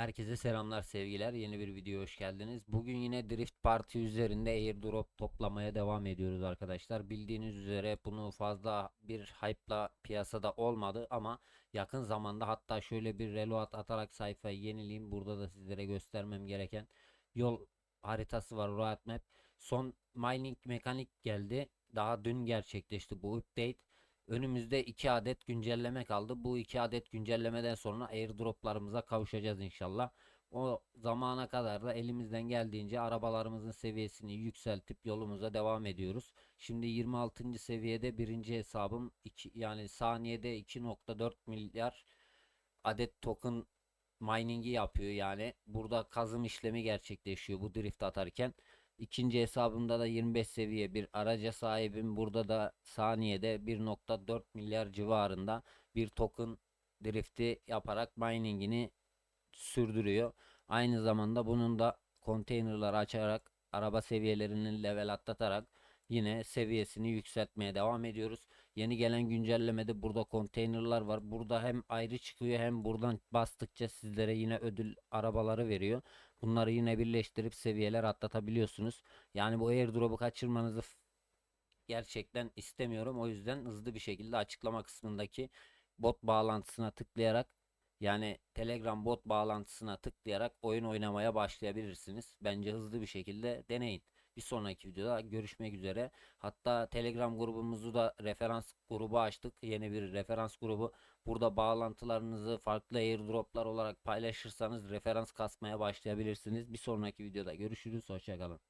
Herkese selamlar sevgiler. Yeni bir videoya hoş geldiniz. Bugün yine Drift Party üzerinde airdrop toplamaya devam ediyoruz arkadaşlar. Bildiğiniz üzere bunu fazla bir hype'la piyasada olmadı ama yakın zamanda hatta şöyle bir reload atarak sayfayı yenileyim. Burada da sizlere göstermem gereken yol haritası var road map. Son mining mekanik geldi. Daha dün gerçekleşti bu update. Önümüzde 2 adet güncelleme kaldı. Bu 2 adet güncellemeden sonra airdroplarımıza kavuşacağız inşallah. O zamana kadar da elimizden geldiğince arabalarımızın seviyesini yükseltip yolumuza devam ediyoruz. Şimdi 26. seviyede birinci hesabım iki, yani saniyede 2.4 milyar adet token mining'i yapıyor yani. Burada kazım işlemi gerçekleşiyor bu drift atarken. İkinci hesabımda da 25 seviye bir araca sahibim. Burada da saniyede 1.4 milyar civarında bir token drifti yaparak miningini sürdürüyor. Aynı zamanda bunun da konteynerları açarak araba seviyelerini level atlatarak yine seviyesini yükseltmeye devam ediyoruz. Yeni gelen güncellemede burada konteynerlar var. Burada hem ayrı çıkıyor hem buradan bastıkça sizlere yine ödül arabaları veriyor. Bunları yine birleştirip seviyeler atlatabiliyorsunuz. Yani bu airdrop'u kaçırmanızı gerçekten istemiyorum. O yüzden hızlı bir şekilde açıklama kısmındaki bot bağlantısına tıklayarak yani Telegram bot bağlantısına tıklayarak oyun oynamaya başlayabilirsiniz. Bence hızlı bir şekilde deneyin. Bir sonraki videoda görüşmek üzere. Hatta Telegram grubumuzu da referans grubu açtık. Yeni bir referans grubu. Burada bağlantılarınızı farklı airdroplar olarak paylaşırsanız referans kasmaya başlayabilirsiniz. Bir sonraki videoda görüşürüz. Hoşçakalın.